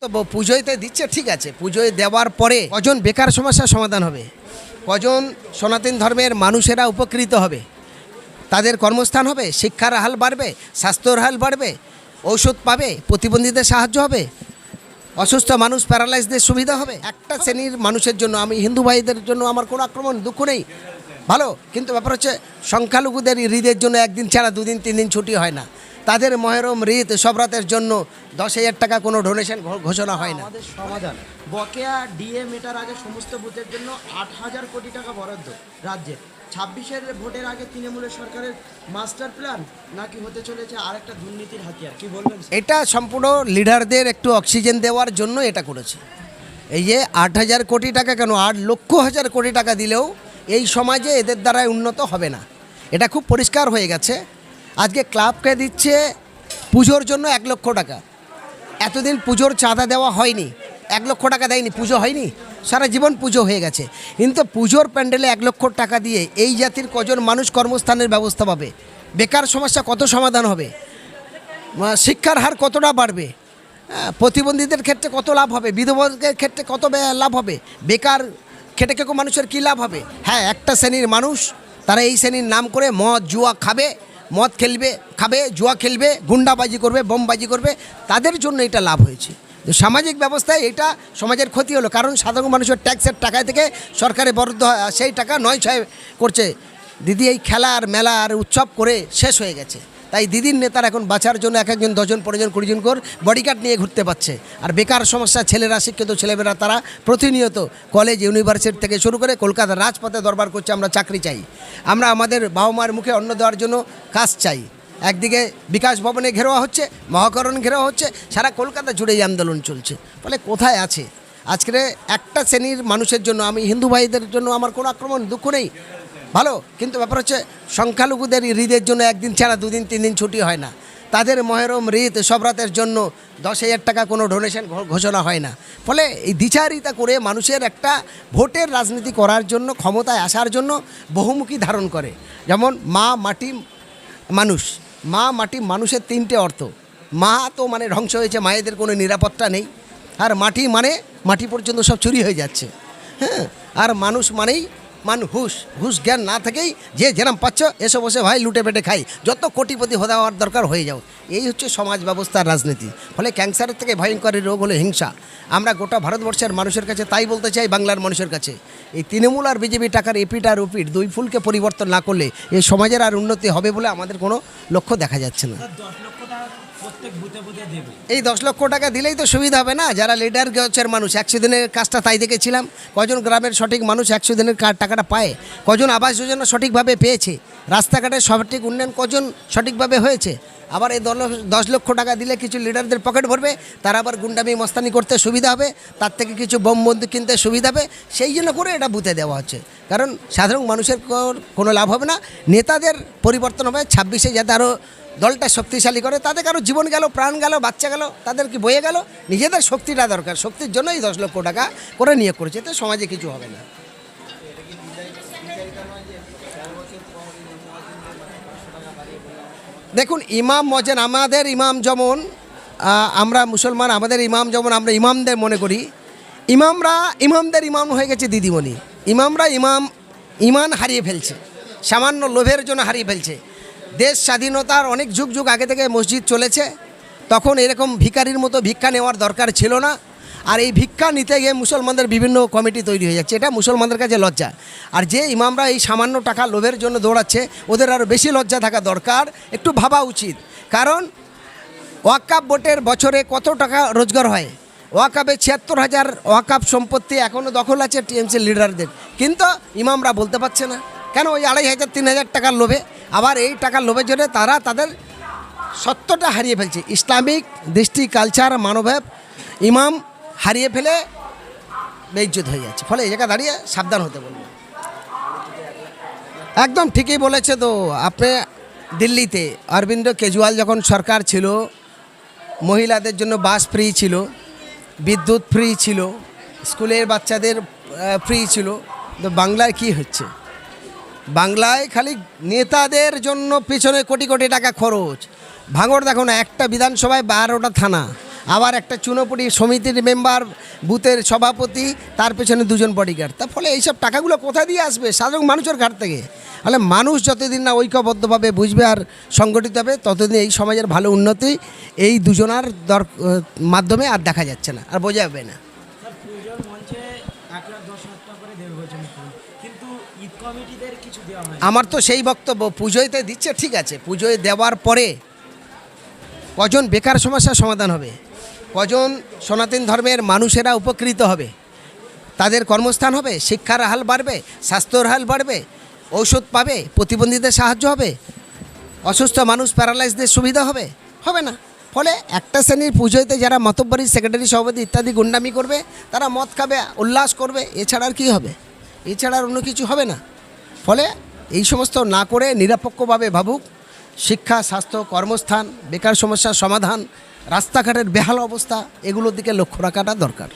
তো ব- দিচ্ছে, ঠিক আছে। পুজোয় দেওয়ার পরে কজন বেকার সমস্যার সমাধান হবে? কজন সনাতন ধর্মের মানুষেরা উপকৃত হবে? তাদের কর্মস্থান হবে? শিক্ষার হাল বাড়বে? স্বাস্থ্যর হাল বাড়বে? ঔষধ পাবে? প্রতিবন্ধীদের সাহায্য হবে? অসুস্থ মানুষ প্যারালাইজদের সুবিধা হবে? একটা শ্রেণির মানুষের জন্য, আমি হিন্দু ভাইদের জন্য আমার কোনো আক্রমণ, দুঃখ নেই। ভালো, কিন্তু ব্যাপার হচ্ছে, সংখ্যালঘুদের ঈদের জন্য একদিন ছাড়া দুদিন তিন দিন ছুটি হয় না। তাদের মহরম ঈদ সবরাতের জন্য দশ হাজার টাকা কোনো ডোনেশন ঘোষণা হয় না। আমাদের সমাধান। বকেয়া ডিএ মেটার আগে সমস্ত বুথের জন্য আট হাজার কোটি টাকা বরাদ্দ রাজ্যের। ছাব্বিশের ভোটের আগে তৃণমূলের সরকারের মাস্টার প্ল্যান নাকি হতে চলেছে আরেকটা দুর্নীতির হাতিয়ার? কি বলবেন এটা সম্পূর্ণ লিডারদের একটু অক্সিজেন দেওয়ার জন্য এটা করেছে। এই যে আট হাজার কোটি টাকা কেন? আট লক্ষ হাজার কোটি টাকা দিলেও এই সমাজে এদের দ্বারাই উন্নত হবে না। এটা খুব পরিষ্কার হয়ে গেছে। আজকে ক্লাবকে দিচ্ছে পুজোর জন্য এক লক্ষ টাকা। এতদিন পুজোর চাঁদা দেওয়া হয়নি, এক লক্ষ টাকা দেয়নি, পুজো হয়নি, সারা জীবন পুজো হয়ে গেছে। কিন্তু পুজোর প্যান্ডেলে এক লক্ষ টাকা দিয়ে এই জাতির কজন মানুষ কর্মস্থানের ব্যবস্থা পাবে? বেকার সমস্যা কত সমাধান হবে? শিক্ষার হার কতটা বাড়বে? প্রতিবন্ধীদের ক্ষেত্রে কত লাভ হবে? বিধবাদের ক্ষেত্রে কত লাভ হবে? বেকার খেটে খেকো মানুষের কী লাভ হবে? হ্যাঁ একটা শ্রেণির মানুষ, তারা এই শ্রেণির নাম করে মদ, জুয়া খাবে মদ খেলবে, খাবে, জুয়া খেলবে, গুন্ডাবাজি করবে, বোমবাজি করবে, তাদের জন্য এটা লাভ হয়েছে। সামাজিক ব্যবস্থায় এটা সমাজের ক্ষতি হলো, কারণ সাধারণ মানুষের ট্যাক্সের টাকা থেকে সরকারে বরাদ্দ সেই টাকা নয় ছয় করছে। দিদি, এই খেলার, মেলার, উৎসব করে শেষ হয়ে গেছে। তাই দিদির নেতার এখন বাঁচার জন্য এক একজন, দশজন, পনেরোজন, কুড়িজন করে বডিগার্ড নিয়ে ঘুরতে পারছে। আর বেকার সমস্যা, ছেলেরা, শিক্ষিত ছেলেমেয়েরা, তারা প্রতিনিয়ত কলেজ ইউনিভার্সিটি থেকে শুরু করে কলকাতার রাজপথে দরবার করছে, আমরা চাকরি চাই। আমরা আমাদের বাবা মার মুখে অন্ন দেওয়ার জন্য কাজ চাই। একদিকে বিকাশ ভবনে ঘেরোয়া হচ্ছে, মহাকরণ ঘেরোয়া হচ্ছে, সারা কলকাতা জুড়ে এই আন্দোলন চলছে। ফলে কোথায় আছে? আজকে একটা শ্রেণির মানুষের জন্য, আমি হিন্দু ভাইদের জন্য আমার কোনো আক্রমণ, দুঃখ নেই। ভালো, কিন্তু ব্যাপার হচ্ছে সংখ্যালঘুদের ঈদের জন্য একদিন ছাড়া দুদিন তিন দিন ছুটি হয় না। তাদের মহরম ঈদ সবরাতের জন্য দশ হাজার টাকা কোনো ডোনেশন ঘোষণা হয় না। ফলে এই দ্বিচারিতা করে মানুষের একটা ভোটের রাজনীতি করার জন্য, ক্ষমতায় আসার জন্য বহুমুখী ধারণ করে। যেমন মা, মাটি, মানুষ। মা, মাটি, মানুষের তিনটে অর্থ। মা তো মানে ধ্বংস হয়েছে, মায়েদের কোনো নিরাপত্তা নেই। আর মাটি মানে মাটি পর্যন্ত সব চুরি হয়ে যাচ্ছে। হ্যাঁ আর মানুষ মানেই মান হুশ হুশ জ্ঞান না থেকেই যে যেরম পাচ্ছ, এসে বসে ভাই লুটে পেটে খাই। যত কোটিপতি হওয়ার দরকার হয়ে যাও। এই হচ্ছে সমাজ ব্যবস্থার রাজনীতি। ফলে ক্যান্সারের থেকে ভয়ঙ্কর রোগ হলো হিংসা। আমরা গোটা ভারতবর্ষের মানুষের কাছে তাই বলতে চাই বাংলার মানুষের কাছে। এই তৃণমূল আর বিজেপি টাকার এপিট আর উপিট দুই ফুলকে পরিবর্তন না করলে এই সমাজের আর উন্নতি হবে বলে আমাদের কোনো লক্ষ্য দেখা যাচ্ছে না। এই দশ লক্ষ টাকা দিলেই তো সুবিধা হবে না? যারা লিডার গেছের মানুষ, একশো দিনের কাজটা তাই দেখেছিলাম। কজন গ্রামের সঠিক মানুষ একশো দিনের টাকাটা পায়? কজন আবাস যোজনা সঠিকভাবে পেয়েছে? রাস্তাঘাটের সঠিক উন্নয়ন কজন সঠিকভাবে হয়েছে? আবার এই দশ লক্ষ- টাকা দিলে কিছু লিডারদের পকেট ভরবে, তারা আবার গুন্ডামি, মস্তানি করতে সুবিধা হবে, তার থেকে কিছু বোম বন্দুক কিনতে সুবিধা হবে, সেই জন্য করে এটা বুথে দেওয়া হচ্ছে। কারণ সাধারণ মানুষের কোনো লাভ হবে না, নেতাদের পরিবর্তন হবে, ছাব্বিশে যাতে আরও দলটা শক্তিশালী করে, তাদের কারও জীবন গেল, প্রাণ গেল, বাচ্চা গেল, তাদের কি বয়ে গেল? নিজেদের শক্তিটা দরকার, শক্তির জন্যই দশ লক্ষ টাকা করে নিয়োগ করেছে তো সমাজে কিছু হবে না। দেখুন, ইমাম মজেন, আমাদের ইমাম যেমন আমরা মুসলমান, আমাদের ইমাম যেমন, আমরা ইমামদের মনে করি। ইমামরা, ইমামদের ইমাম হয়ে গেছে দিদিমণি। ইমামরা ইমাম, ইমান হারিয়ে ফেলছে। সামান্য লোভের জন্য হারিয়ে ফেলছে। দেশ স্বাধীনতার অনেক যুগ যুগ আগে থেকে মসজিদ চলেছে। তখন এরকম ভিখারির মতো ভিক্ষা নেওয়ার দরকার ছিল না। আর এই ভিক্ষা নিতে গিয়ে মুসলমানদের বিভিন্ন কমিটি তৈরি হয়ে যাচ্ছে। এটা মুসলমানদের কাছে লজ্জা। আর যে ইমামরা এই সামান্য টাকা লোভের জন্য দৌড়াচ্ছে, ওদের আরও বেশি লজ্জা থাকা দরকার। একটু ভাবা উচিত। কারণ ওয়াকাপ বোটের বছরে কত টাকা রোজগার হয়? ওয়াকাপে ছিয়াত্তর হাজার ওয়াকাপ সম্পত্তি এখনও দখল আছে টিএমসি লিডারদের। কিন্তু ইমামরা বলতে পারছে না। কেন ওই আড়াই হাজার, তিন হাজার টাকার লোভে? আবার এই টাকার লোভের জন্য তারা তাদের সত্যটা হারিয়ে ফেলছে। ইসলামিক দৃষ্টি, কালচার, মানবভাব, ইমাম হারিয়ে ফেলে বেইজ্জত হয়ে যাচ্ছে। ফলে এই জায়গায় দাঁড়িয়ে সাবধান হতে বলব একদম ঠিকই বলেছে তো, আপনি দিল্লিতে অরবিন্দ কেজরিওয়াল যখন সরকার ছিল, মহিলাদের জন্য বাস ফ্রি ছিল, বিদ্যুৎ ফ্রি ছিল, স্কুলের বাচ্চাদের ফ্রি ছিল, তো বাংলায় কি হচ্ছে? বাংলায় খালি নেতাদের জন্য পিছনে কোটি কোটি টাকা খরচ। ভাঙড় দেখো না একটা বিধানসভায় বারোটা থানা। আবার একটা চুনোপুটি সমিতির মেম্বার বুথের সভাপতি তার পেছনে দুজন বডিগার্ড তার ফলে এইসব টাকাগুলো কোথা দিয়ে আসবে? সাধারণ মানুষের ঘাট থেকে। তাহলে মানুষ যতদিন না ঐক্যবদ্ধভাবে বুঝবে আর সংগঠিত হবে ততদিন এই সমাজের ভালো উন্নতি এই দুজনার দর মাধ্যমে আর দেখা যাচ্ছে না আর বোঝা যাবে না। আমার তো সেই বক্তব্য পুজোতে দিচ্ছে ঠিক আছে। পুজোয় দেওয়ার পরে কজন বেকার সমস্যার সমাধান হবে? কজন সনাতন ধর্মের মানুষেরা উপকৃত হবে? তাদের কর্মস্থান হবে, শিক্ষার হাল বাড়বে, স্বাস্থ্যর হাল বাড়বে, ঔষধ পাবে, প্রতিবন্ধীদের সাহায্য হবে, অসুস্থ মানুষ প্যারালাইজদের সুবিধা হবে? হবে না। ফলে একটা শ্রেণির পুজোতে যারা মতব্বরী, সেক্রেটারি, সভাপতি ইত্যাদি গুন্ডামি করবে, তারা মদ খাবে, উল্লাস করবে, এছাড়া আর কী হবে? এছাড়া আর অন্য কিছু হবে না। ফলে এই সমস্ত না করে নিরপেক্ষভাবে ভাবুক শিক্ষা স্বাস্থ্য কর্মস্থান বেকার সমস্যার সমাধান রাস্তাঘাটের বেহাল অবস্থা এগুলোর দিকে লক্ষ্য রাখাটা দরকার।